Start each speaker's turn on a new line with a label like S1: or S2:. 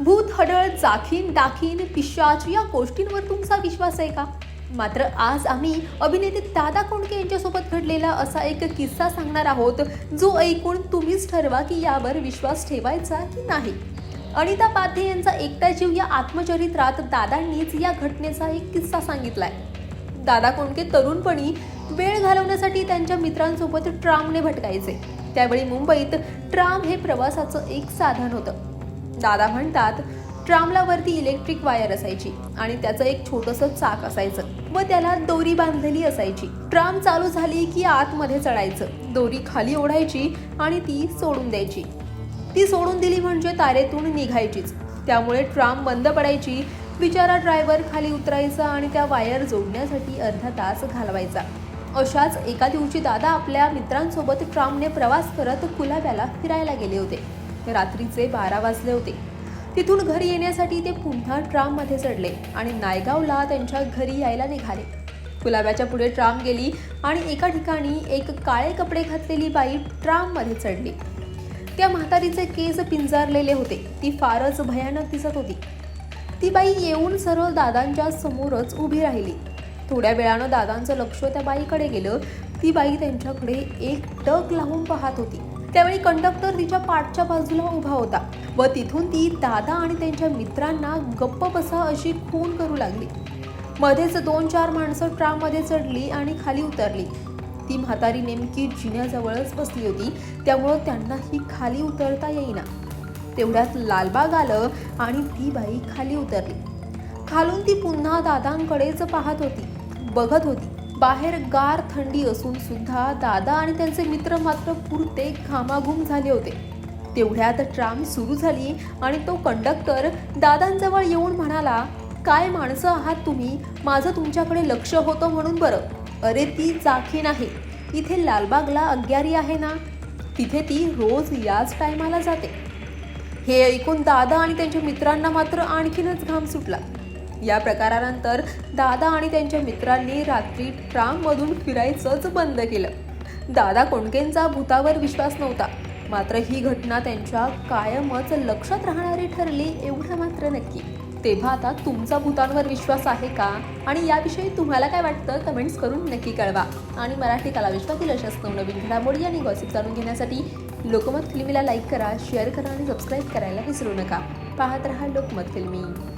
S1: भूत हडळ जाखीन दाखीन पिशाच या गोष्टींवर तुमचा विश्वास आहे का? मात्र आज आम्ही अभिनेते दादा कोंडके यांच्यासोबत घडलेला असा एक किस्सा सांगणार आहोत जो ऐकून तुम्हीच ठरवा की यावर विश्वास ठेवायचा की नाही. अनिता पाध्ये यांचा एकटा जीव या आत्मचरित्रात दादांनीच या घटनेचा एक किस्सा सांगितलाय. दादा कोंडके तरुणपणी वेळ घालवण्यासाठी त्यांच्या मित्रांसोबत ट्रामने भटकायचे. त्यावेळी मुंबईत ट्राम हे प्रवासाचं एक साधन होतं. दादा म्हणतात ट्रामला वरती इलेक्ट्रिक वायर असायची आणि त्याचं एक छोटंसं चाक असायचं व त्याला दोरी बांधलेली असायची. ट्राम चालू झाली की आतमध्ये चढायचं. दोरी खाली ओढायची आणि ती सोडून द्यायची. ती सोडून दिली म्हणजे तारेतून निघायचीच. त्यामुळे ट्राम बंद पडायची बिचारा ड्रायव्हर खाली उतरायचा आणि त्या वायर जोडण्यासाठी अर्धा तास घालवायचा. अशाच एका दिवशी दादा आपल्या मित्रांसोबत ट्रामने प्रवास करत कुलाब्याला फिरायला गेले होते. रात्रीचे बारा वाजले होते. तिथून घरी येण्यासाठी ते पुन्हा ट्राममध्ये चढले आणि नायगावला त्यांच्या घरी यायला निघाले. गुलाब्याच्या पुढे ट्राम गेली आणि एका ठिकाणी एक काळे कपडे घातलेली बाई ट्राममध्ये चढली. त्या म्हातारीचे केस पिंजारलेले होते. ती फारच भयानक दिसत होती. ती बाई येऊन सरळ दादांच्या समोरच उभी राहिली. थोड्या वेळानं दादांचं लक्ष त्या बाईकडे गेलं. ती बाई त्यांच्याकडे एक टक लावून पाहत होती. त्यावेळी कंडक्टर तिच्या पाठच्या बाजूला उभा होता व तिथून ती दादा आणि त्यांच्या मित्रांना गप्प बसा अशी खून करू लागली. मध्येच दोन चार माणसं ट्राममध्ये चढली आणि खाली उतरली. ती म्हातारी नेमकी जिन्याजवळच बसली होती त्यामुळं त्यांनाही खाली उतरता येईना. तेवढ्यात लालबाग आलं आणि ती बाई खाली उतरली. खालून ती पुन्हा दादांकडेच पाहत होती बघत होती. बाहेर गार थंडी असून सुद्धा दादा आणि त्यांचे मित्र मात्र पुरते घामाघूम झाले होते. तेवढ्यात ट्राम सुरू झाली आणि तो कंडक्टर दादांजवळ येऊन म्हणाला काय माणसं आहात तुम्ही? माझं तुमच्याकडे लक्ष होतं म्हणून बरं. अरे ती चाखी नाही. इथे लालबागला अग्यारी आहे ना? तिथे ती रोज याच टायमाला जाते. हे ऐकून दादा आणि त्यांच्या मित्रांना मात्र आणखीनच घाम सुटला. या प्रकारानंतर दादा आणि त्यांच्या मित्रांनी रात्री ट्राममधून फिरायचंच बंद केलं. दादा कोंडकेंचा भूतावर विश्वास नव्हता. मात्र ही घटना त्यांच्या कायमच लक्षात राहणारी ठरली एवढं मात्र नक्की. तेव्हा आता तुमचा भूतांवर विश्वास आहे का? आणि याविषयी तुम्हाला काय वाटतं? कमेंट्स करून नक्की कळवा. आणि मराठी कलाविश्वातील अशाच नवनवीन घडामोडी आणि गॉसिप जाणून घेण्यासाठी लोकमत फिल्मीला लाईक करा शेअर करा आणि सबस्क्राईब करायला विसरू नका. पाहत रहा लोकमत फिल्मी.